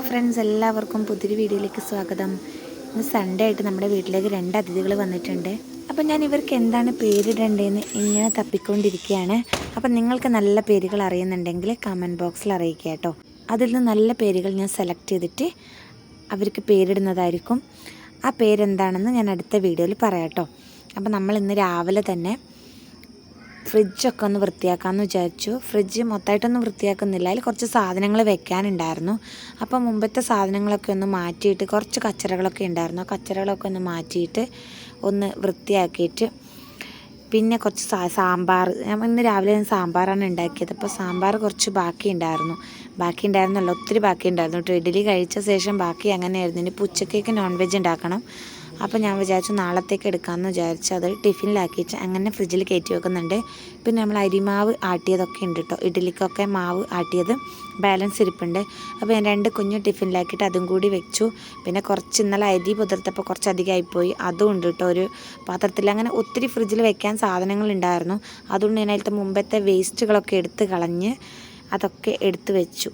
Hello friends എല്ലാവർക്കും പുതിയൊരു വീഡിയോയിലേക്ക് സ്വാഗതം. ഇന്ന് സൺഡേ ആയിട്ട് നമ്മുടെ വീട്ടിലേക്ക് രണ്ട് അതിഥികൾ വന്നിട്ടുണ്ട്. അപ്പം ഞാൻ ഇവർക്ക് എന്താണ് പേരിടേണ്ടതെന്ന് ഇങ്ങനെ തപ്പിക്കൊണ്ടിരിക്കുകയാണ്. അപ്പം നിങ്ങൾക്ക് നല്ല പേരുകൾ അറിയുന്നുണ്ടെങ്കിൽ കമന്റ് ബോക്സിൽ അറിയിക്കുക കേട്ടോ. അതിൽ നിന്ന് നല്ല പേരുകൾ ഞാൻ സെലക്ട് ചെയ്തിട്ട് അവർക്ക് പേരിടുന്നതായിരിക്കും. ആ പേരെന്താണെന്ന് ഞാൻ അടുത്ത വീഡിയോയിൽ പറയാം കേട്ടോ. അപ്പം നമ്മൾ ഇന്ന് രാവിലെ തന്നെ ഫ്രിഡ്ജൊക്കെ ഒന്ന് വൃത്തിയാക്കാമെന്ന് വിചാരിച്ചു. ഫ്രിഡ്ജ് മൊത്തമായിട്ടൊന്നും വൃത്തിയാക്കുന്നില്ല. അതിൽ കുറച്ച് സാധനങ്ങൾ വെക്കാനുണ്ടായിരുന്നു. അപ്പോൾ മുമ്പത്തെ സാധനങ്ങളൊക്കെ ഒന്ന് മാറ്റിയിട്ട് കുറച്ച് കച്ചറകളൊക്കെ ഉണ്ടായിരുന്നു. ആ കച്ചറകളൊക്കെ ഒന്ന് മാറ്റിയിട്ട് ഒന്ന് വൃത്തിയാക്കിയിട്ട് പിന്നെ കുറച്ച് സാമ്പാർ. ഇന്ന് രാവിലെ ഞാൻ സാമ്പാറാണ് ഉണ്ടാക്കിയത്. അപ്പോൾ സാമ്പാർ കുറച്ച് ബാക്കി ഉണ്ടായിരുന്നു. ബാക്കി ഉണ്ടായിരുന്നല്ലോ. ഒത്തിരി ബാക്കി ഉണ്ടായിരുന്നു കേട്ടോ. ഇഡ്ഡലി കഴിച്ച ശേഷം ബാക്കി അങ്ങനെയായിരുന്നു. ഇനി ഉച്ചക്കേക്ക് നോൺ വെജ് ഉണ്ടാക്കണം. അപ്പോൾ ഞാൻ വിചാരിച്ചു നാളത്തേക്ക് എടുക്കാമെന്ന് വിചാരിച്ചു. അത് ടിഫിനിലാക്കിയിട്ട് അങ്ങനെ ഫ്രിഡ്ജിൽ കയറ്റി വെക്കുന്നുണ്ട്. പിന്നെ നമ്മൾ അരിമാവ് ആട്ടിയതൊക്കെ ഉണ്ട് കേട്ടോ ഇഡ്ഡലിക്കൊക്കെ മാവ് ആട്ടിയത് ബാലൻസ് ഇരിപ്പുണ്ട്. അപ്പോൾ ഞാൻ രണ്ട് കുഞ്ഞു ടിഫിനിലാക്കിയിട്ട് അതും കൂടി വെച്ചു. പിന്നെ കുറച്ച് ഇന്നലെ അരി പുതിർത്തപ്പോൾ കുറച്ച് അധികമായിപ്പോയി അതും ഉണ്ട് കേട്ടോ ഒരു പാത്രത്തിൽ അങ്ങനെ ഒത്തിരി ഫ്രിഡ്ജിൽ വെക്കാൻ സാധനങ്ങൾ ഉണ്ടായിരുന്നു. അതുകൊണ്ട് ഞാൻ അതിലത്തെ മുമ്പത്തെ വേസ്റ്റുകളൊക്കെ എടുത്ത് കളഞ്ഞ് അതൊക്കെ എടുത്തു വെച്ചു.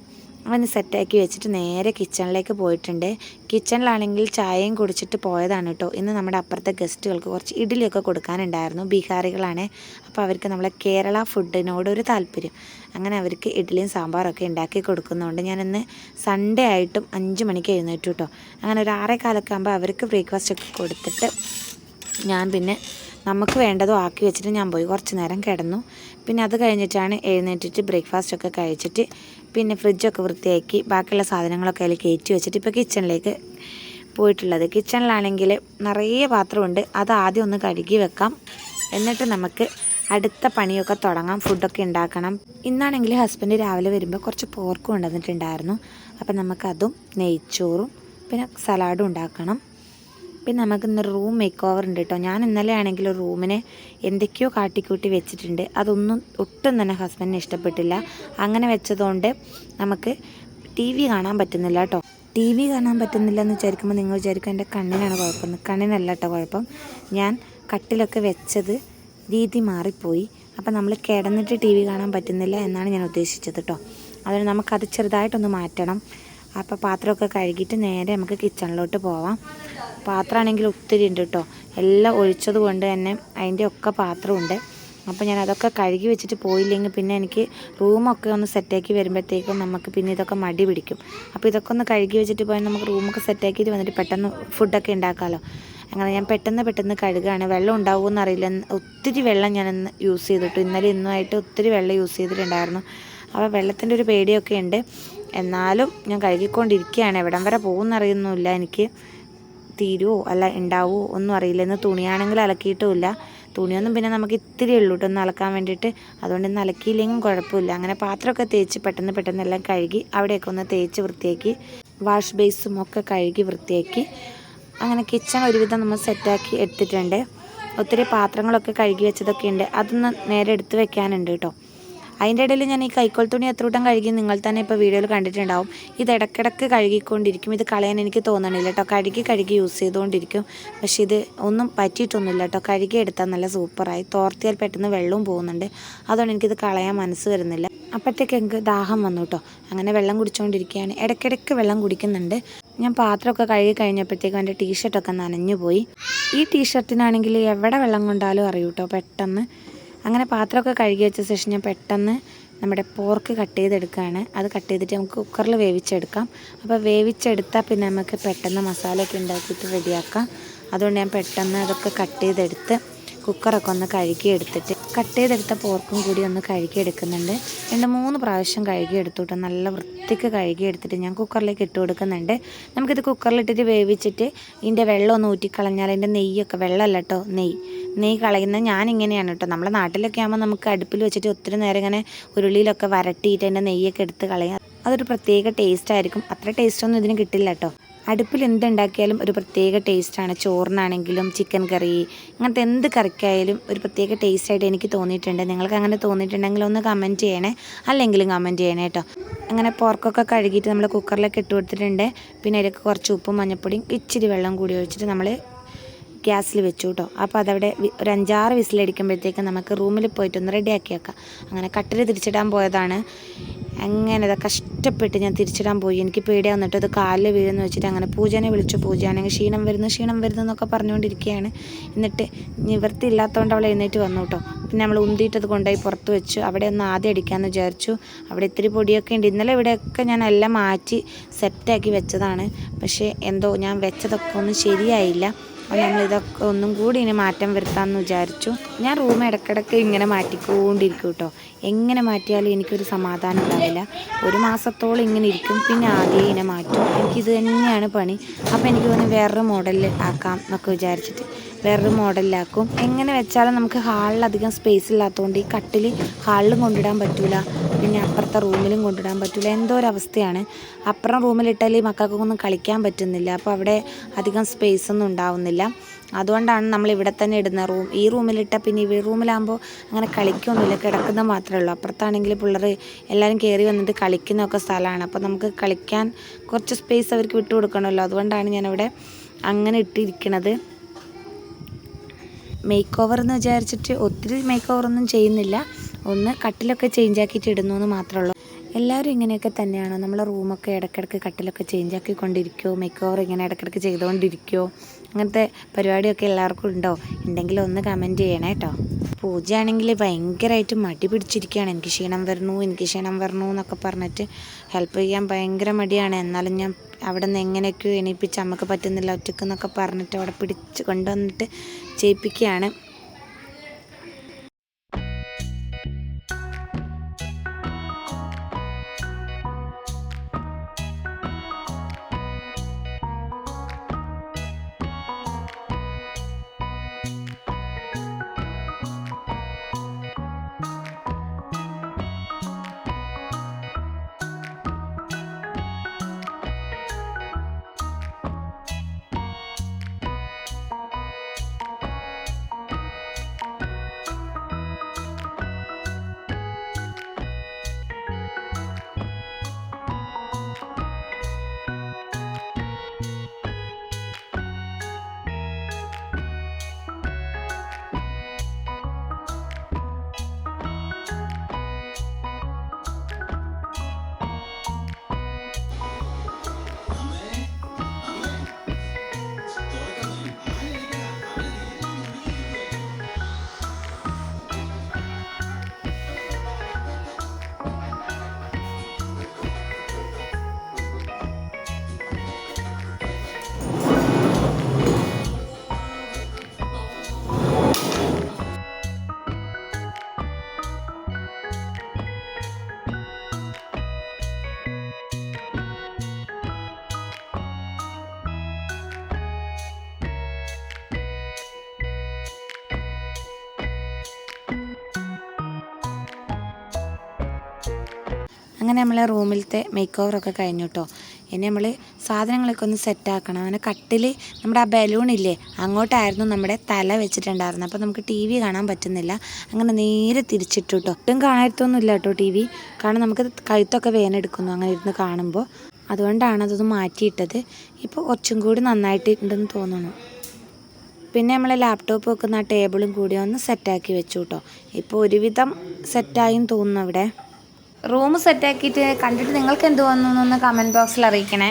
അവന് സെറ്റാക്കി വെച്ചിട്ട് നേരെ കിച്ചണിലേക്ക് പോയിട്ടുണ്ട്. കിച്ചണിലാണെങ്കിൽ ചായയും കുടിച്ചിട്ട് പോയതാണ് കേട്ടോ ഇന്ന് നമ്മുടെ അപ്പുറത്തെ ഗസ്റ്റുകൾക്ക് കുറച്ച് ഇഡ്ഡലിയൊക്കെ കൊടുക്കാനുണ്ടായിരുന്നു. ബീഹാറികളാണ്. അപ്പോൾ അവർക്ക് നമ്മളെ കേരള ഫുഡിനോട് ഒരു താല്പര്യം. അങ്ങനെ അവർക്ക് ഇഡ്ഡലിയും സാമ്പാറൊക്കെ ഉണ്ടാക്കി കൊടുക്കുന്നതുകൊണ്ട് ഞാനിന്ന് സൺഡേ ആയിട്ടും അഞ്ച് മണിക്ക് എഴുന്നേറ്റു കേട്ടോ അങ്ങനെ ഒരു ആറേ കാലൊക്കെ ആകുമ്പോൾ അവർക്ക് ബ്രേക്ക്ഫാസ്റ്റ് ഒക്കെ കൊടുത്തിട്ട് ഞാൻ പിന്നെ നമുക്ക് വേണ്ടതും ആക്കി വെച്ചിട്ട് ഞാൻ പോയി കുറച്ച് നേരം കിടന്നു. പിന്നെ അത് കഴിഞ്ഞിട്ടാണ് എഴുന്നേറ്റിട്ട് ബ്രേക്ക്ഫാസ്റ്റ് ഒക്കെ കഴിച്ചിട്ട് പിന്നെ ഫ്രിഡ്ജൊക്കെ വൃത്തിയാക്കി ബാക്കിയുള്ള സാധനങ്ങളൊക്കെ അതിൽ കയറ്റി വെച്ചിട്ട് ഇപ്പോൾ കിച്ചണിലേക്ക് പോയിട്ടുള്ളത്. കിച്ചണിലാണെങ്കിൽ നിറയെ പാത്രമുണ്ട്. അത് ആദ്യം ഒന്ന് കഴുകി വെക്കാം. എന്നിട്ട് നമുക്ക് അടുത്ത പണിയൊക്കെ തുടങ്ങാം. ഫുഡൊക്കെ ഉണ്ടാക്കണം. ഇന്നാണെങ്കിൽ ഹസ്ബൻഡ് രാവിലെ വരുമ്പോൾ കുറച്ച് പോർക്ക് കൊണ്ടുവന്നിട്ടുണ്ടായിരുന്നു. അപ്പം നമുക്കതും നെയ്ച്ചോറും പിന്നെ സലാഡും ഉണ്ടാക്കണം. പിന്നെ നമുക്ക് ഇന്ന് റൂം മേക്ക് ഓവർ ഉണ്ട് കേട്ടോ ഞാൻ ഇന്നലെ ആണെങ്കിൽ റൂമിനെ എന്തൊക്കെയോ കാട്ടിക്കൂട്ടി വെച്ചിട്ടുണ്ട്. അതൊന്നും ഒട്ടും തന്നെ ഹസ്ബൻഡിന് ഇഷ്ടപ്പെട്ടില്ല. അങ്ങനെ വെച്ചതുകൊണ്ട് നമുക്ക് ടി വി കാണാൻ പറ്റുന്നില്ല കേട്ടോ ടി വി കാണാൻ പറ്റുന്നില്ല എന്ന് വിചാരിക്കുമ്പോൾ നിങ്ങൾ വിചാരിക്കും എന്റെ കണ്ണിനാണ് കുഴപ്പം. കണ്ണിനല്ല കേട്ടോ കുഴപ്പം. ഞാൻ കട്ടിലൊക്കെ വെച്ചത് രീതി മാറിപ്പോയി. അപ്പം നമ്മൾ കിടന്നിട്ട് ടി വി കാണാൻ പറ്റുന്നില്ല എന്നാണ് ഞാൻ ഉദ്ദേശിച്ചത് കേട്ടോ അതുകൊണ്ട് നമുക്കത് ചെറുതായിട്ടൊന്ന് മാറ്റണം. അപ്പോൾ പാത്രമൊക്കെ കഴുകിയിട്ട് നേരെ നമുക്ക് കിച്ചണിലോട്ട് പോവാം. പാത്രമാണെങ്കിൽ ഒത്തിരി ഉണ്ട് കേട്ടോ എല്ലാം ഒഴിച്ചത് കൊണ്ട് തന്നെ അതിന്റെ ഒക്കെ പാത്രമുണ്ട്. അപ്പോൾ ഞാൻ അതൊക്കെ കഴുകി വെച്ചിട്ട് പോയില്ലെങ്കിൽ പിന്നെ എനിക്ക് റൂമൊക്കെ ഒന്ന് സെറ്റാക്കി വരുമ്പോഴത്തേക്കും നമുക്ക് പിന്നെ ഇതൊക്കെ മടി പിടിക്കും. അപ്പോൾ ഇതൊക്കെ ഒന്ന് കഴുകി വെച്ചിട്ട് പോയാൽ നമുക്ക് റൂമൊക്കെ സെറ്റാക്കിയിട്ട് വന്നിട്ട് പെട്ടെന്ന് ഫുഡൊക്കെ ഉണ്ടാക്കാമല്ലോ അങ്ങനെ ഞാൻ പെട്ടെന്ന് പെട്ടെന്ന് കഴുകുകയാണ് വെള്ളം ഉണ്ടാവുമെന്ന് അറിയില്ല. ഒത്തിരി വെള്ളം ഞാൻ ഇന്ന് യൂസ് ചെയ്തിട്ടു. ഇന്നലെ ഇന്നുമായിട്ട് ഒത്തിരി വെള്ളം യൂസ് ചെയ്തിട്ടുണ്ടായിരുന്നു. അപ്പോൾ വെള്ളത്തിന്റെ ഒരു പേടിയൊക്കെ ഉണ്ട്. എന്നാലും ഞാൻ കഴുകിക്കൊണ്ടിരിക്കുകയാണ്. എവിടം വരെ പോകുമെന്നറിയുന്നില്ല എനിക്ക് തീരുമോ അല്ല ഉണ്ടാവുമോ ഒന്നും അറിയില്ല. ഇന്ന് തുണിയാണെങ്കിൽ അലക്കിയിട്ടുമില്ല. തുണിയൊന്നും പിന്നെ നമുക്ക് ഇത്തിരി ഉള്ളൂ കേട്ടോ ഒന്ന് അലക്കാൻ വേണ്ടിയിട്ട്. അതുകൊണ്ട് ഇന്ന് അലക്കിയില്ലെങ്കിൽ കുഴപ്പമില്ല. അങ്ങനെ പാത്രമൊക്കെ തേച്ച് പെട്ടെന്ന് പെട്ടെന്ന് എല്ലാം കഴുകി അവിടെയൊക്കെ ഒന്ന് തേച്ച് വൃത്തിയാക്കി വാഷ് ബേസും ഒക്കെ കഴുകി വൃത്തിയാക്കി. അങ്ങനെ കിച്ചൺ ഒരുവിധം നമ്മൾ സെറ്റാക്കി എടുത്തിട്ടുണ്ട്. ഒത്തിരി പാത്രങ്ങളൊക്കെ കഴുകി വെച്ചതൊക്കെ ഉണ്ട്. അതൊന്ന് നേരെ എടുത്ത് വെക്കാനുണ്ട് കേട്ടോ. അതിന്റെ ഇടയിൽ ഞാൻ ഈ കൈക്കോൽ തുണി എത്ര വട്ടം കഴുകി നിങ്ങൾ തന്നെ ഇപ്പോൾ വീഡിയോയിൽ കണ്ടിട്ടുണ്ടാവും. ഇത് ഇടയ്ക്കിടയ്ക്ക് കഴുകിക്കൊണ്ടിരിക്കും. ഇത് കളയാൻ എനിക്ക് തോന്നണില്ല കേട്ടോ. കഴുകി കഴുകി യൂസ് ചെയ്തുകൊണ്ടിരിക്കും. പക്ഷേ ഇത് ഒന്നും പറ്റിയിട്ടൊന്നുമില്ല കേട്ടോ. കഴുകി എടുത്താൽ നല്ല സൂപ്പറായി. തോർത്തിയാൽ പെട്ടെന്ന് വെള്ളവും പോകുന്നുണ്ട്. അതുകൊണ്ട് എനിക്കിത് കളയാൻ മനസ്സ് വരുന്നില്ല. അപ്പോഴത്തേക്ക് എനിക്ക് ദാഹം വന്നു കേട്ടോ. അങ്ങനെ വെള്ളം കുടിച്ചുകൊണ്ടിരിക്കുകയാണ്. ഇടയ്ക്കിടയ്ക്ക് വെള്ളം കുടിക്കുന്നുണ്ട്. ഞാൻ പാത്രമൊക്കെ കഴുകി കഴിഞ്ഞപ്പോഴത്തേക്കും എന്റെ ടീഷർട്ടൊക്കെ നനഞ്ഞു പോയി ഈ ടീഷർട്ടിനാണെങ്കിൽ എവിടെ വെള്ളം കൊണ്ടാലും അറിയൂട്ടോ പെട്ടെന്ന് അങ്ങനെ പാത്രമൊക്കെ കഴുകി വെച്ച ശേഷം ഞാൻ പെട്ടെന്ന് നമ്മുടെ പോർക്ക് കട്ട് ചെയ്തെടുക്കുകയാണ്. അത് കട്ട് ചെയ്തിട്ട് നമുക്ക് കുക്കറിൽ വേവിച്ചെടുക്കാം. അപ്പോൾ വേവിച്ചെടുത്താൽ പിന്നെ നമുക്ക് പെട്ടെന്ന് മസാലയൊക്കെ ഉണ്ടാക്കിയിട്ട് റെഡിയാക്കാം അതുകൊണ്ട് ഞാൻ പെട്ടെന്ന് അതൊക്കെ കട്ട് ചെയ്തെടുത്ത് കുക്കറൊക്കെ ഒന്ന് കഴുകി എടുത്തിട്ട് കട്ട് ചെയ്തെടുത്ത പോർക്കും കൂടി ഒന്ന് കഴുകി എടുക്കുന്നുണ്ട് രണ്ട് മൂന്ന് പ്രാവശ്യം കഴുകി എടുത്തുട്ട് നല്ല വൃത്തിക്ക് കഴുകി എടുത്തിട്ട് ഞാൻ കുക്കറിലേക്ക് ഇട്ട് കൊടുക്കുന്നുണ്ട്. നമുക്കിത് കുക്കറിലിട്ടിട്ട് വേവിച്ചിട്ട് ഇതിന്റെ വെള്ളം ഒന്ന് ഊറ്റിക്കളഞ്ഞാൽ അതിന്റെ നെയ്യൊക്കെ വെള്ളമല്ല കേട്ടോ നെയ്യ്. നെയ്യ് കളയുന്നത് ഞാനിങ്ങനെയാണ് കേട്ടോ. നമ്മുടെ നാട്ടിലൊക്കെ ആകുമ്പോൾ നമുക്ക് അടുപ്പിൽ വെച്ചിട്ട് ഒത്തിരി നേരം ഇങ്ങനെ ഉരുളിയിലൊക്കെ വരട്ടിയിട്ട് അതിന്റെ നെയ്യൊക്കെ എടുത്ത് കളയാം. അതൊരു പ്രത്യേക ടേസ്റ്റ് ആയിരിക്കും. അത്ര ടേസ്റ്റൊന്നും ഇതിന് കിട്ടില്ല കേട്ടോ. അടുപ്പിൽ എന്തുണ്ടാക്കിയാലും ഒരു പ്രത്യേക ടേസ്റ്റാണ്. ചോറിനാണെങ്കിലും ചിക്കൻ കറി അങ്ങനത്തെ എന്ത് കറിക്കായാലും ഒരു പ്രത്യേക ടേസ്റ്റായിട്ട് എനിക്ക് തോന്നിയിട്ടുണ്ട്. നിങ്ങൾക്ക് അങ്ങനെ തോന്നിയിട്ടുണ്ടെങ്കിൽ ഒന്ന് കമന്റ് ചെയ്യണേ. അല്ലെങ്കിലും കമന്റ് ചെയ്യണേ കേട്ടോ. അങ്ങനെ പോർക്കൊക്കെ കഴുകിയിട്ട് നമ്മൾ കുക്കറിലൊക്കെ ഇട്ട് കൊടുത്തിട്ടുണ്ട്. പിന്നെ അതിലേക്ക് കുറച്ച് ഉപ്പും മഞ്ഞപ്പൊടിയും ഇച്ചിരി വെള്ളം കൂടി ഒഴിച്ചിട്ട് നമ്മൾ ഗ്യാസിൽ വെച്ചു കേട്ടോ അപ്പോൾ അതവിടെ ഒരു അഞ്ചാറ് വിസിലടിക്കുമ്പോഴത്തേക്ക് നമുക്ക് റൂമിൽ പോയിട്ട് ഒന്ന് റെഡിയാക്കി വെക്കാം. അങ്ങനെ കട്ടിൽ തിരിച്ചിടാൻ പോയതാണ്. അങ്ങനെ കഷ്ടപ്പെട്ട് ഞാൻ തിരിച്ചിടാൻ പോയി. എനിക്ക് പേടി വന്നിട്ട് അത് കാലിൽ വീഴുന്നു വെച്ചിട്ട് അങ്ങനെ പൂജനെ വിളിച്ചു. പൂജയാണെങ്കിൽ ക്ഷീണം വരുന്നു ക്ഷീണം വരുന്നു എന്നൊക്കെ പറഞ്ഞുകൊണ്ടിരിക്കുകയാണ്. എന്നിട്ട് നിവൃത്തി ഇല്ലാത്തതുകൊണ്ട് അവൾ എഴുന്നേറ്റ് വന്നു കേട്ടോ. പിന്നെ നമ്മൾ ഉന്തിയിട്ടത് കൊണ്ടുപോയി പുറത്ത് വെച്ചു. അവിടെ ഒന്ന് ആദ്യം അടിക്കാമെന്ന് വിചാരിച്ചു. അവിടെ ഇത്തിരി പൊടിയൊക്കെ ഉണ്ട്. ഇന്നലെ ഇവിടെയൊക്കെ ഞാൻ എല്ലാം മാറ്റി സെറ്റാക്കി വെച്ചതാണ്. പക്ഷേ എന്തോ ഞാൻ വെച്ചതൊക്കെ ഒന്നും ശരിയായില്ല. അപ്പോൾ നമ്മളിതൊക്കെ ഒന്നും കൂടി ഇനി മാറ്റം വരുത്താമെന്ന് വിചാരിച്ചു. ഞാൻ റൂം ഇടയ്ക്കിടയ്ക്ക് ഇങ്ങനെ മാറ്റിക്കൊണ്ടിരിക്കും കേട്ടോ എങ്ങനെ മാറ്റിയാലും എനിക്കൊരു സമാധാനം ഉണ്ടാവില്ല. ഒരു മാസത്തോളം ഇങ്ങനെ ഇരിക്കും പിന്നെ ആദ്യം ഇങ്ങനെ മാറ്റും. എനിക്കിത് തന്നെയാണ് പണി. അപ്പോൾ എനിക്ക് തോന്നുന്നു വേറൊരു മോഡലിൽ ആക്കാം എന്നൊക്കെ വിചാരിച്ചിട്ട്. വേറൊരു മോഡലിലാക്കും. എങ്ങനെ വെച്ചാലും നമുക്ക് ഹാളിലധികം സ്പേസ് ഇല്ലാത്തതുകൊണ്ട് ഈ കട്ടിൽ ഹാളിലും കൊണ്ടിടാൻ പറ്റില്ല പിന്നെ അപ്പുറത്തെ റൂമിലും കൊണ്ടിടാൻ പറ്റില്ല എന്തോ ഒരു അവസ്ഥയാണ് അപ്പുറം റൂമിലിട്ടാൽ ഈ മക്കൾക്കൊന്നും കളിക്കാൻ പറ്റുന്നില്ല. അപ്പോൾ അവിടെ അധികം സ്പേസ് ഒന്നും ഉണ്ടാവുന്നില്ല. അതുകൊണ്ടാണ് നമ്മൾ ഇവിടെ തന്നെ ഇടുന്ന റൂം. ഈ റൂമിലിട്ടാൽ പിന്നെ ഈ റൂമിലാകുമ്പോൾ അങ്ങനെ കളിക്കൊന്നുമില്ല. കിടക്കുന്ന മാത്രമേ ഉള്ളൂ. അപ്പുറത്താണെങ്കിൽ പിള്ളേർ എല്ലാവരും കയറി വന്നിട്ട് കളിക്കുന്നൊക്കെ സ്ഥലമാണ്. അപ്പോൾ നമുക്ക് കളിക്കാൻ കുറച്ച് സ്പേസ് അവർക്ക് വിട്ടു കൊടുക്കണമല്ലോ അതുകൊണ്ടാണ് ഞാനിവിടെ അങ്ങനെ ഇട്ടിരിക്കണത്. മേക്ക് ഓവർ എന്ന് വിചാരിച്ചിട്ട് ഒത്തിരി മേക്ക് ഓവറൊന്നും ചെയ്യുന്നില്ല. ഒന്ന് കട്ടിലൊക്കെ ചേഞ്ച് ആക്കിയിട്ട് ഇടുന്നു എന്ന് മാത്രമേ ഉള്ളൂ എല്ലാവരും ഇങ്ങനെയൊക്കെ തന്നെയാണ്. നമ്മളെ റൂമൊക്കെ ഇടയ്ക്കിടയ്ക്ക് കട്ടിലൊക്കെ ചേഞ്ച് ആക്കിക്കൊണ്ടിരിക്കുമോ മേക്ക് ഓവർ ഇങ്ങനെ ഇടയ്ക്കിടയ്ക്ക് ചെയ്തുകൊണ്ടിരിക്കുമോ അങ്ങനത്തെ പരിപാടിയൊക്കെ എല്ലാവർക്കും ഉണ്ടോ? ഉണ്ടെങ്കിൽ ഒന്ന് കമന്റ് ചെയ്യണേ കേട്ടോ പൂജയാണെങ്കിൽ ഭയങ്കരമായിട്ട് മടി പിടിച്ചിരിക്കുകയാണ്. എനിക്ക് ക്ഷീണം വരണു എനിക്ക് ക്ഷീണം വരണു എന്നൊക്കെ പറഞ്ഞിട്ട് ഹെൽപ്പ് ചെയ്യാൻ ഭയങ്കര മടിയാണ്. എന്നാലും ഞാൻ അവിടെ നിന്ന് എങ്ങനെയൊക്കെയോ എണീപ്പിച്ച് നമുക്ക് പറ്റുന്നില്ല ഒറ്റയ്ക്ക് എന്നൊക്കെ പറഞ്ഞിട്ട് അവിടെ പിടിച്ച് കൊണ്ടുവന്നിട്ട് ചെയ്യിപ്പിക്കുകയാണ്. അങ്ങനെ നമ്മളെ റൂമിലത്തെ മേക്ക് ഓവറൊക്കെ കഴിഞ്ഞു കേട്ടോ ഇനി നമ്മൾ സാധനങ്ങളൊക്കെ ഒന്ന് സെറ്റാക്കണം അങ്ങനെ കട്ടിൽ നമ്മുടെ ആ ബലൂൺ ഇല്ലേ അങ്ങോട്ടായിരുന്നു നമ്മുടെ തല വെച്ചിട്ടുണ്ടായിരുന്നത്. അപ്പോൾ നമുക്ക് ടി വി കാണാൻ പറ്റുന്നില്ല. അങ്ങനെ നേരെ തിരിച്ചിട്ടു കേട്ടോ ഒട്ടും കാണാത്തൊന്നും ഇല്ല കേട്ടോ ടി വി കാരണം നമുക്ക് കഴുത്തൊക്കെ വേനെടുക്കുന്നു അങ്ങനെ ഇരുന്ന് കാണുമ്പോൾ അതുകൊണ്ടാണ് അതൊന്ന് മാറ്റിയിട്ടത്. ഇപ്പോൾ കുറച്ചും കൂടി നന്നായിട്ടുണ്ടെന്ന് തോന്നുന്നു. പിന്നെ നമ്മൾ ലാപ്ടോപ്പ് വെക്കുന്ന ആ ടേബിളും കൂടി ഒന്ന് സെറ്റാക്കി വെച്ചു കേട്ടോ ഇപ്പോൾ ഒരുവിധം സെറ്റായും തോന്നുന്നു അവിടെ. റൂം സെറ്റാക്കിയിട്ട് കണ്ടിട്ട് നിങ്ങൾക്ക് എന്ത് വന്നു എന്നൊന്ന് കമന്റ് ബോക്സിൽ അറിയിക്കണേ.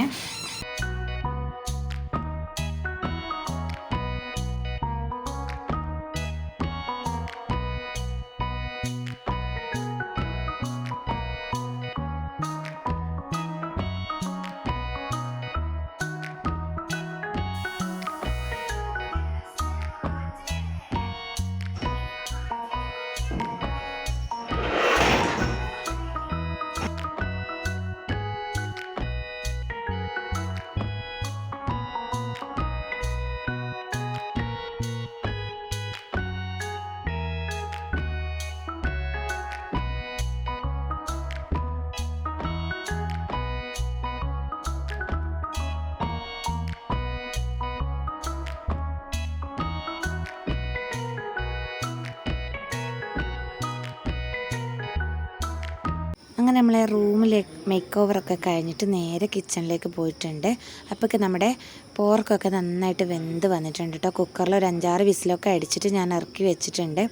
അങ്ങനെ നമ്മളെ റൂമിലെ മേക്ക് ഓവറൊക്കെ കഴിഞ്ഞിട്ട് നേരെ കിച്ചണിലേക്ക് പോയിട്ടുണ്ട്. അപ്പോഴൊക്കെ നമ്മുടെ പോർക്കൊക്കെ നന്നായിട്ട് വെന്ത് വന്നിട്ടുണ്ട് കേട്ടോ കുക്കറിൽ ഒരു അഞ്ചാറ് വിസിലൊക്കെ അടിച്ചിട്ട് ഞാൻ ഇറക്കി വെച്ചിട്ടുണ്ട്.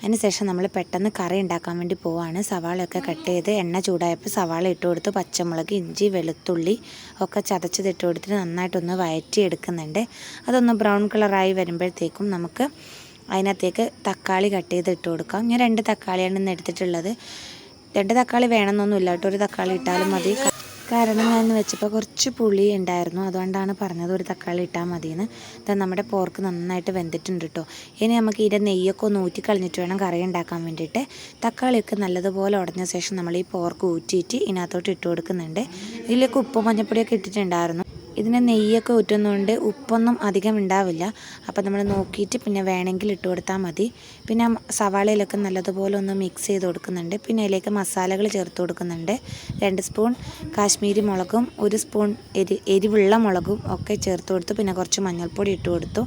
അതിനുശേഷം നമ്മൾ പെട്ടെന്ന് കറി ഉണ്ടാക്കാൻ വേണ്ടി പോവാണ്. സവാളയൊക്കെ കട്ട് ചെയ്ത് എണ്ണ ചൂടായപ്പോൾ സവാള ഇട്ട് കൊടുത്ത്. പച്ചമുളക് ഇഞ്ചി വെളുത്തുള്ളി ഒക്കെ ചതച്ചത് ഇട്ട് കൊടുത്തിട്ട് നന്നായിട്ടൊന്ന് വഴറ്റി എടുക്കുന്നുണ്ട് അതൊന്ന് ബ്രൗൺ കളറായി വരുമ്പോഴത്തേക്കും നമുക്ക് അതിനകത്തേക്ക് തക്കാളി കട്ട് ചെയ്ത് ഇട്ട് കൊടുക്കാം. ഞാൻ രണ്ട് തക്കാളിയാണ് ഇന്ന് എടുത്തിട്ടുള്ളത്. രണ്ട് തക്കാളി വേണമെന്നൊന്നുമില്ല കേട്ടോ. ഒരു തക്കാളി ഇട്ടാലും മതി. കാരണം ഞാൻ ഇന്ന് വെച്ചപ്പോൾ കുറച്ച് പുളി ഉണ്ടായിരുന്നു. അതുകൊണ്ടാണ് പറഞ്ഞത് ഒരു തക്കാളി ഇട്ടാൽ മതിയെന്ന്. ഇത് നമ്മുടെ പോർക്ക് നന്നായിട്ട് വെന്തിട്ടുണ്ട് കേട്ടോ. ഇനി നമുക്ക് ഇതിന്റെ നെയ്യൊക്കെ ഒന്ന് ഊറ്റി കളഞ്ഞിട്ട് വേണം കറി ഉണ്ടാക്കാൻ വേണ്ടിയിട്ട്. തക്കാളിയൊക്കെ നല്ലതുപോലെ ഉടഞ്ഞ ശേഷം നമ്മൾ ഈ പോർക്ക് ഊറ്റിയിട്ട് ഇതിനകത്തോട്ട് ഇട്ട് കൊടുക്കുന്നുണ്ട്. ഇതിലേക്ക് ഉപ്പും മഞ്ഞപ്പൊടിയൊക്കെ ഇട്ടിട്ടുണ്ടായിരുന്നു. ഇതിന് നെയ്യൊക്കെ ഊറ്റുന്നതുകൊണ്ട് ഉപ്പൊന്നും അധികം ഉണ്ടാവില്ല അപ്പോൾ നമ്മൾ നോക്കിയിട്ട് പിന്നെ വേണമെങ്കിൽ ഇട്ട് കൊടുത്താൽ മതി. പിന്നെ സവാളയിലൊക്കെ നല്ലതുപോലെ ഒന്ന് മിക്സ് ചെയ്ത് കൊടുക്കുന്നുണ്ട്. പിന്നെ അതിലേക്ക് മസാലകൾ ചേർത്ത് കൊടുക്കുന്നുണ്ട്. രണ്ട് സ്പൂൺ കാശ്മീരി മുളകും ഒരു സ്പൂൺ എരി എരിവുള്ള മുളകും ഒക്കെ ചേർത്ത് കൊടുത്തു. പിന്നെ കുറച്ച് മഞ്ഞൾപ്പൊടി ഇട്ട് കൊടുത്തു.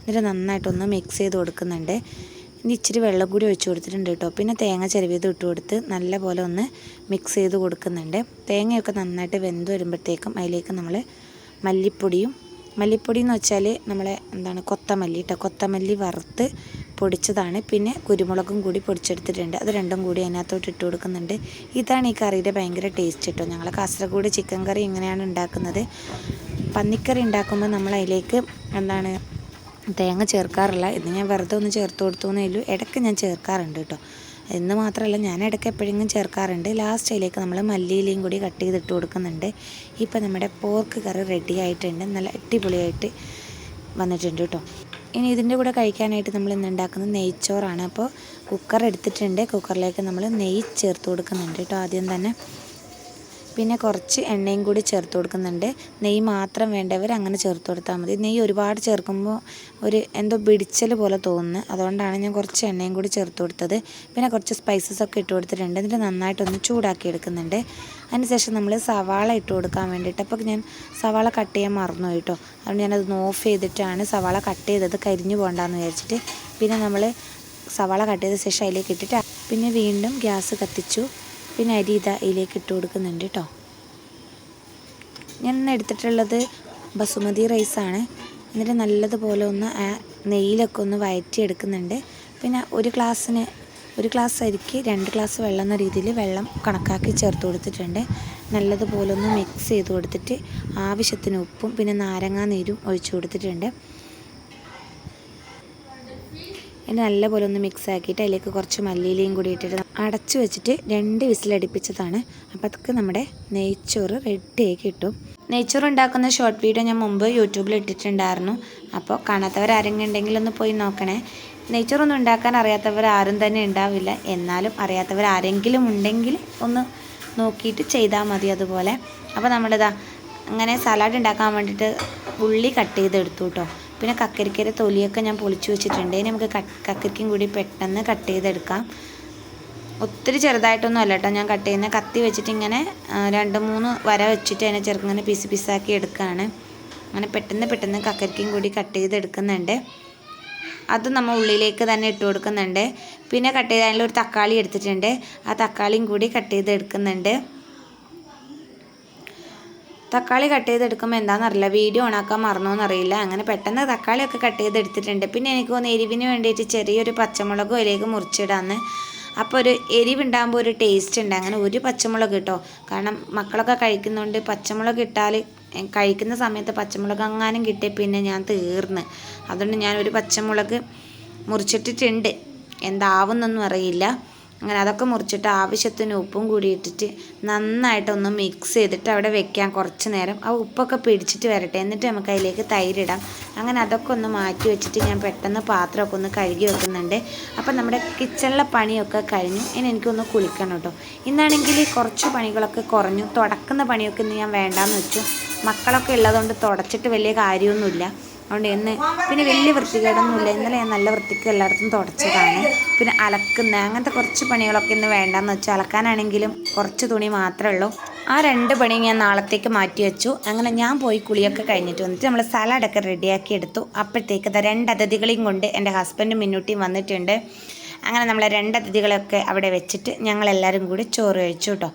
എന്നിട്ട് നന്നായിട്ടൊന്ന് മിക്സ് ചെയ്ത് കൊടുക്കുന്നുണ്ട്. ഇനി ഇച്ചിരി വെള്ളം കൂടി ഒഴിച്ച് കൊടുത്തിട്ടുണ്ട് കേട്ടോ. പിന്നെ തേങ്ങ ചെരുവിയത് ഇട്ട് കൊടുത്ത് നല്ല പോലെ ഒന്ന് മിക്സ് ചെയ്ത് കൊടുക്കുന്നുണ്ട്. തേങ്ങയൊക്കെ നന്നായിട്ട് വെന്ത് വരുമ്പോഴത്തേക്കും അതിലേക്ക് നമ്മൾ മല്ലിപ്പൊടിയും. മല്ലിപ്പൊടി എന്ന് വെച്ചാൽ നമ്മളെ എന്താണ് കൊത്തമല്ലി കേട്ടോ കൊത്തമല്ലി വറുത്ത് പൊടിച്ചതാണ്. പിന്നെ കുരുമുളകും കൂടി പൊടിച്ചെടുത്തിട്ടുണ്ട്. അത് രണ്ടും കൂടി അതിനകത്തോട്ട് ഇട്ട് കൊടുക്കുന്നുണ്ട്. ഇതാണ് ഈ കറിയുടെ ഭയങ്കര ടേസ്റ്റ് കേട്ടോ ഞങ്ങൾ കാസർഗോഡ് ചിക്കൻ കറി ഇങ്ങനെയാണ് ഉണ്ടാക്കുന്നത്. പന്നിക്കറി ഉണ്ടാക്കുമ്പോൾ നമ്മൾ അതിലേക്ക് എന്താണ് തേങ്ങ ചേർക്കാറില്ല. ഇത് ഞാൻ വെറുതെ ഒന്ന് ചേർത്ത് കൊടുത്തു എന്നേ ഉള്ളൂ. ഇടയ്ക്ക് ഞാൻ ചേർക്കാറുണ്ട് കേട്ടോ എന്ന് മാത്രമല്ല ഞാൻ ഇടയ്ക്ക് എപ്പോഴെങ്കിലും ചേർക്കാറുണ്ട്. ലാസ്റ്റ് അതിലേക്ക് നമ്മൾ മല്ലിയിലയും കൂടി കട്ട് ചെയ്തിട്ട് കൊടുക്കുന്നുണ്ട്. ഇപ്പം നമ്മുടെ പോർക്ക് കറി റെഡി ആയിട്ടുണ്ട്. നല്ല അടിപൊളിയായിട്ട് വന്നിട്ടുണ്ട് കേട്ടോ. ഇനി ഇതിന്റെ കൂടെ കഴിക്കാനായിട്ട് നമ്മൾ ഇന്ന് ഉണ്ടാക്കുന്നത് നെയ്ച്ചോറാണ്. അപ്പോൾ കുക്കർ എടുത്തിട്ടുണ്ട്. കുക്കറിലേക്ക് നമ്മൾ നെയ്യ് ചേർത്ത് കൊടുക്കുന്നുണ്ട് കേട്ടോ. ആദ്യം തന്നെ പിന്നെ കുറച്ച് എണ്ണയും കൂടി ചേർത്ത് കൊടുക്കുന്നുണ്ട്. നെയ്യ് മാത്രം വേണ്ടവർ അങ്ങനെ ചേർത്ത് കൊടുത്താൽ മതി. നെയ്യ് ഒരുപാട് ചേർക്കുമ്പോൾ ഒരു എന്തോ പിടിച്ചൽ പോലെ തോന്നുന്നു. അതുകൊണ്ടാണ് ഞാൻ കുറച്ച് എണ്ണയും കൂടി ചേർത്ത് കൊടുത്തത്. പിന്നെ കുറച്ച് സ്പൈസസ് ഒക്കെ ഇട്ട് കൊടുത്തിട്ടുണ്ട്. എന്നിട്ട് നന്നായിട്ടൊന്ന് ചൂടാക്കി എടുക്കുന്നുണ്ട്. അതിനുശേഷം നമ്മൾ സവാള ഇട്ട് കൊടുക്കാൻ വേണ്ടിയിട്ട്. അപ്പോൾ ഞാൻ സവാള കട്ട് ചെയ്യാൻ മറന്നു കേട്ടോ. അതുകൊണ്ട് ഞാനത് ഓഫ് ചെയ്തിട്ടാണ് സവാള കട്ട് ചെയ്തത്. കരിഞ്ഞു പോകണ്ടെന്ന് വിചാരിച്ചിട്ട്. പിന്നെ നമ്മൾ സവാള കട്ട് ചെയ്ത ശേഷം അതിലേക്ക് ഇട്ടിട്ട് പിന്നെ വീണ്ടും ഗ്യാസ് കത്തിച്ചു. പിന്നെ അരി ഇതാ ഇതിലേക്ക് ഇട്ട് കൊടുക്കുന്നുണ്ട് കേട്ടോ ഞാൻ ഇന്ന് എടുത്തിട്ടുള്ളത് ബസുമതി റൈസാണ് എന്നിട്ട് നല്ലതുപോലെ ഒന്ന് ആ നെയ്യിലൊക്കെ ഒന്ന് വയറ്റി എടുക്കുന്നുണ്ട് പിന്നെ ഒരു ഗ്ലാസ്സിന് ഒരു ഗ്ലാസ് അരിക്ക് രണ്ട് ഗ്ലാസ് വെള്ളം എന്ന രീതിയിൽ വെള്ളം കണക്കാക്കി ചേർത്ത് കൊടുത്തിട്ടുണ്ട്. നല്ലതുപോലെ ഒന്ന് മിക്സ് ചെയ്ത് കൊടുത്തിട്ട് ആവശ്യത്തിന് ഉപ്പും പിന്നെ നാരങ്ങാ നീരും ഒഴിച്ചു കൊടുത്തിട്ടുണ്ട്. ഇനി നല്ലപോലെ ഒന്ന് മിക്സ് ആക്കിയിട്ട് അതിലേക്ക് കുറച്ച് മല്ലിയിലയും കൂടി ഇട്ടിട്ട് അടച്ചു വെച്ചിട്ട് രണ്ട് വിസിലടിപ്പിച്ചതാണ് അപ്പോൾ അതൊക്കെ നമ്മുടെ നെയ്ച്ചോറ് റെഡിയായി കിട്ടും. നെയ്ച്ചോറ് ഉണ്ടാക്കുന്ന ഷോർട്ട് വീഡിയോ ഞാൻ മുമ്പ് യൂട്യൂബിൽ ഇട്ടിട്ടുണ്ടായിരുന്നു. അപ്പോൾ കാണാത്തവർ ആരെങ്കിലും ഉണ്ടെങ്കിൽ ഒന്ന് പോയി നോക്കണേ. നെയ്ച്ചോറൊന്നും ഉണ്ടാക്കാൻ അറിയാത്തവർ ആരും തന്നെ ഉണ്ടാവില്ല. എന്നാലും അറിയാത്തവർ ആരെങ്കിലും ഉണ്ടെങ്കിൽ ഒന്ന് നോക്കിയിട്ട് ചെയ്താൽ മതി അതുപോലെ. അപ്പോൾ നമ്മളിതാ അങ്ങനെ സലാഡ് ഉണ്ടാക്കാൻ വേണ്ടിയിട്ട് ഉള്ളി കട്ട് ചെയ്തെടുത്തു കേട്ടോ പിന്നെ കക്കരിക്കയുടെ തൊലിയൊക്കെ ഞാൻ പൊളിച്ചു വെച്ചിട്ടുണ്ട്. ഇനി നമുക്ക് കക്കരിക്കും കൂടി പെട്ടെന്ന് കട്ട് ചെയ്തെടുക്കാം. ഒത്തിരി ചെറുതായിട്ടൊന്നും അല്ല കേട്ടോ ഞാൻ കട്ട് ചെയ്യുന്ന കത്തി വെച്ചിട്ട് ഇങ്ങനെ രണ്ട് മൂന്ന് വര വെച്ചിട്ട് അതിനെ ചെറുങ്ങനെ പീസ് പീസാക്കി എടുക്കുകയാണ് അങ്ങനെ പെട്ടെന്ന് പെട്ടെന്ന് കക്കരിക്കും കൂടി കട്ട് ചെയ്തെടുക്കുന്നുണ്ട്. അത് നമ്മൾ ഉള്ളിലേക്ക് തന്നെ ഇട്ട് കൊടുക്കുന്നുണ്ട്. പിന്നെ കട്ട് ചെയ്ത് അതിലൊരു തക്കാളി എടുത്തിട്ടുണ്ട്. ആ തക്കാളിയും കൂടി കട്ട് ചെയ്ത് എടുക്കുന്നുണ്ട് തക്കാളി കട്ട് ചെയ്തെടുക്കുമ്പോൾ എന്താണെന്നറിയില്ല വീഡിയോ ഓണാക്കാൻ മറന്നോന്നറിയില്ല അങ്ങനെ പെട്ടെന്ന് തക്കാളിയൊക്കെ കട്ട് ചെയ്തെടുത്തിട്ടുണ്ട്. പിന്നെ എനിക്ക് തോന്നുന്നു എരിവിന് വേണ്ടിയിട്ട് ചെറിയൊരു പച്ചമുളകും അതിലേക്ക് മുറിച്ചിടാന്ന്. അപ്പോൾ ഒരു എരിവുണ്ടാകുമ്പോൾ ഒരു ടേസ്റ്റ് ഉണ്ട്. അങ്ങനെ ഒരു പച്ചമുളക് കിട്ടോ കാരണം മക്കളൊക്കെ കഴിക്കുന്നുണ്ട് പച്ചമുളക് ഇട്ടാൽ കഴിക്കുന്ന സമയത്ത് പച്ചമുളക് അങ്ങാനും കിട്ടി പിന്നെ ഞാൻ തീർന്ന്. അതുകൊണ്ട് ഞാൻ ഒരു പച്ചമുളക് മുറിച്ചിട്ടിട്ടുണ്ട്. എന്താവുന്നൊന്നും അറിയില്ല. അങ്ങനെ അതൊക്കെ മുറിച്ചിട്ട് ആവശ്യത്തിന് ഉപ്പും കൂടി ഇട്ടിട്ട് നന്നായിട്ടൊന്ന് മിക്സ് ചെയ്തിട്ട് അവിടെ വെക്കാം കുറച്ച് നേരം. ആ ഉപ്പൊക്കെ പിടിച്ചിട്ട് വരട്ടെ. എന്നിട്ട് നമുക്ക് അതിലേക്ക് തൈരിടാം. അങ്ങനെ അതൊക്കെ ഒന്ന് മാറ്റി വെച്ചിട്ട് ഞാൻ പെട്ടെന്ന് പാത്രമൊക്കെ ഒന്ന് കഴുകി വെക്കുന്നുണ്ട്. അപ്പം നമ്മുടെ കിച്ചണിലെ പണിയൊക്കെ കഴിഞ്ഞു. ഇനി എനിക്കൊന്ന് കുളിക്കണം കേട്ടോ. ഇന്നാണെങ്കിൽ കുറച്ച് പണികളൊക്കെ കുറഞ്ഞു. തുടക്കുന്ന പണിയൊക്കെ ഇന്ന് ഞാൻ വേണ്ടാന്ന് വെച്ചു. മക്കളൊക്കെ ഉള്ളതുകൊണ്ട് തുടച്ചിട്ട് വലിയ കാര്യമൊന്നുമില്ല. അതുകൊണ്ട് എന്നെ പിന്നെ വലിയ വൃത്തികേടൊന്നുമില്ല. ഇന്നലെ ഞാൻ നല്ല വൃത്തിക്ക് എല്ലായിടത്തും തുടച്ചതാണ്. പിന്നെ അലക്കുന്ന അങ്ങനത്തെ കുറച്ച് പണികളൊക്കെ ഇന്ന് വേണ്ടാന്ന് വെച്ചാൽ അലക്കാനാണെങ്കിലും കുറച്ച് തുണി മാത്രമേ ഉള്ളൂ. ആ രണ്ട് പണി ഞാൻ നാളത്തേക്ക് മാറ്റി വെച്ചു. അങ്ങനെ ഞാൻ പോയി കുളിയൊക്കെ കഴിഞ്ഞിട്ട് വന്നിട്ട് നമ്മൾ സലാഡൊക്കെ റെഡിയാക്കി എടുത്തു. അപ്പോഴത്തേക്ക് രണ്ട് അതിഥികളെയും കൊണ്ട് എന്റെ ഹസ്ബൻഡും മിന്നൂട്ടിയും വന്നിട്ടുണ്ട്. അങ്ങനെ നമ്മളെ രണ്ട് അതിഥികളൊക്കെ അവിടെ വെച്ചിട്ട് ഞങ്ങളെല്ലാവരും കൂടി ചോറ് കഴിച്ചു കേട്ടോ.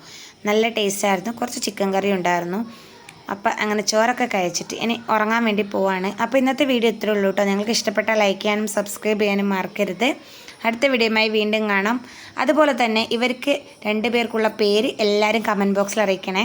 നല്ല ടേസ്റ്റായിരുന്നു കുറച്ച് ചിക്കൻ കറി ഉണ്ടായിരുന്നു. അപ്പം അങ്ങനെ ചോറൊക്കെ കഴിച്ചിട്ട് ഇനി ഉറങ്ങാൻ വേണ്ടി പോവാണ്. അപ്പോൾ ഇന്നത്തെ വീഡിയോ ഇത്രേ ഉള്ളൂ കേട്ടോ നിങ്ങൾക്ക് ഇഷ്ടപ്പെട്ട ലൈക്ക് ചെയ്യാനും സബ്സ്ക്രൈബ് ചെയ്യാനും മറക്കരുത്. അടുത്ത വീഡിയോയുമായി വീണ്ടും കാണാം. അതുപോലെ തന്നെ ഇവർക്ക് രണ്ടുപേർക്കുള്ള പേര് എല്ലാവരും കമന്റ് ബോക്സിൽ അറിയിക്കണേ.